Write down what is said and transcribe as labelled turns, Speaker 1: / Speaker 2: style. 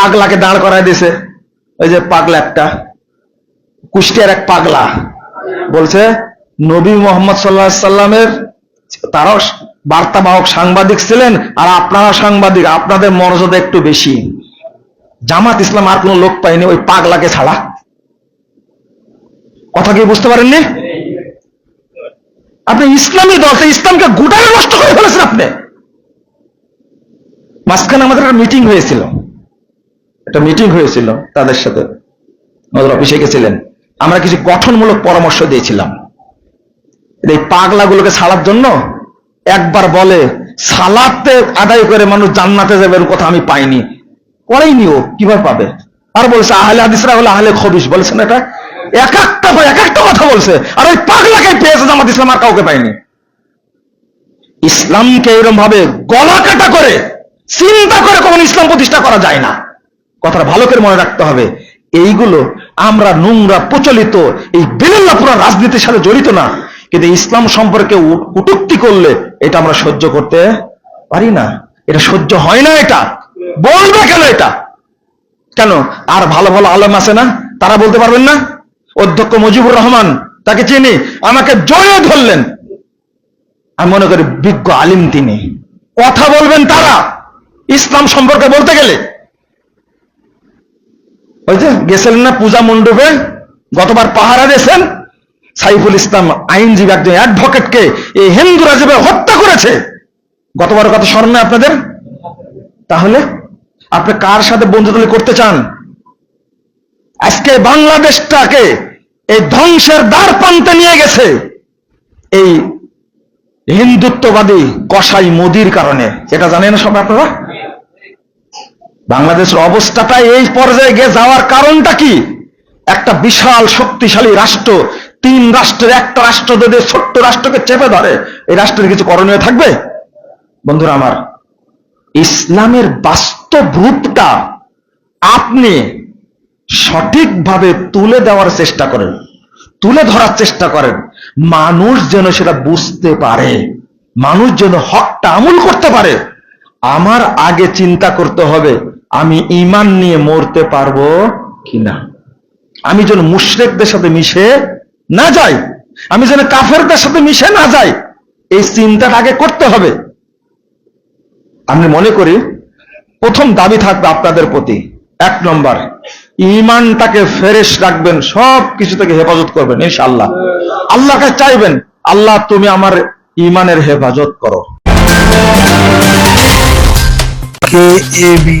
Speaker 1: পাগলাকে দাঁড় করায় দিছে ওই যে পাগলা একটা। কুষ্টিয়ার এক পাগলা। বলছে, নবী মোহাম্মদ সাল্লাহ সাল্লামের তারাও বার্তাবাহক সাংবাদিক ছিলেন, আর আপনারা সাংবাদিক, আপনাদের মর্যাদা একটু বেশি। জামাত ইসলাম আর কোনো লোক পায়নি ওই পাগলাকে ছাড়া। কথা কি বুঝতে পারেননি? আপনি ইসলামী দল ইসলামকে গোটাই নষ্ট করে ফেলেছেন আপনি। মাঝখানে আমাদের একটা মিটিং হয়েছিল। একটা মিটিং হয়েছিল তাদের সাথে। আমাদের অফিসে গেছিলেন। আমরা কিছু গঠনমূলক পরামর্শ দিয়েছিলাম। এই পাগলাগুলোকে ছাড়ার জন্য একবার বলে, সালাতে আদায় করে মানুষ জান্নাতে যাবে এর কথা আমি পাইনি। করেইনি ও, কীভাবে পাবে? আর বলছে, আহলে হাদিসরা হলো আহলে খবিস বলছেন এটা? এক একটা এক একটা কথা বলছে। আর ওই পাগলাকে পেয়েছে জামাত ইসলাম, আর কাউকে পাইনি ইসলামকে এরম ভাবে গলা কাটা করে, চিন্তা করে কখন ইসলাম প্রতিষ্ঠা করা যায় না। কথাটা ভালো করে মনে রাখতে হবে। এইগুলো আমরা নোংরা, প্রচলিত, এই বেলেল্লাপুরা রাজনীতির সাথে জড়িত না। কিন্তু ইসলাম সম্পর্কে উ- কটূক্তি করলে এটা আমরা সহ্য করতে পারি না। এটা সহ্য হয় না এটা। বলবে কেন এটা? কেন? আর ভালো ভালো আলম আছে না? তারা বলতে পারবেন না? অধ্যক্ষ মুজিবুর রহমান তাকে চিনি, আমাকে জয়ে ধরলেন। আমি মনে করি বিজ্ঞ আলিম তিনি। কথা বলবেন তারা। ইসলাম সম্পর্কে বলতে গেলে গেছিলেন না পূজা মণ্ডপে? গতবার পাহারা দিয়েছেন। সাইফুল ইসলাম আইনজীবী একজন অ্যাডভোকেটকে এই হিন্দুরা যেভাবে হত্যা করেছে। গতবার কথা স্মরণ আপনাদের? তাহলে আপনি কার সাথে বন্ধুদলি করতে চান? আজকে বাংলাদেশটাকে এই ধ্বংসের দ্বার প্রান্তে নিয়ে গেছে। এই হিন্দুত্ববাদী কসাই মোদির কারণে। এটা জানেন সব আপনারা? বাংলাদেশের অবস্থাটা এই পর্যায়ে গিয়ে যাওয়ার কারণটা কি? একটা বিশাল শক্তিশালী রাষ্ট্র, তিন রাষ্ট্রের, একটা রাষ্ট্র যদি ছোট্ট রাষ্ট্রকে চেপে ধরে, এই রাষ্ট্রের কিছু করণীয় থাকবে? বন্ধুরা আমার, ইসলামের বাস্তব রূপটা আপনি সঠিকভাবে তুলে দেওয়ার চেষ্টা করেন, তুলে ধরার চেষ্টা করেন। মানুষ যেন সেটা বুঝতে পারে, মানুষ যেন হকটা আমল করতে পারে। আমার আগে চিন্তা করতে হবে আমি ইমান নিয়ে মরতে পারব কিনা? আমি যেন মুশরেকদের সাথে মিশে না যাই, আমি যেন কাফেরদের সাথে মিশে না যাই, এই চিন্তাটা আগে করতে হবে। আমি মনে করি, প্রথম দাবি থাকবে আপনাদের প্রতি। এক নম্বর ইমানটাকে ফেরেশ রাখবেন, সব কিছু থেকে হেফাজত করবেন, ইনশাআল্লাহ। আল্লাহকে চাইবেন, আল্লাহ তুমি আমার ইমানের হেফাজত করো।
Speaker 2: কে এবি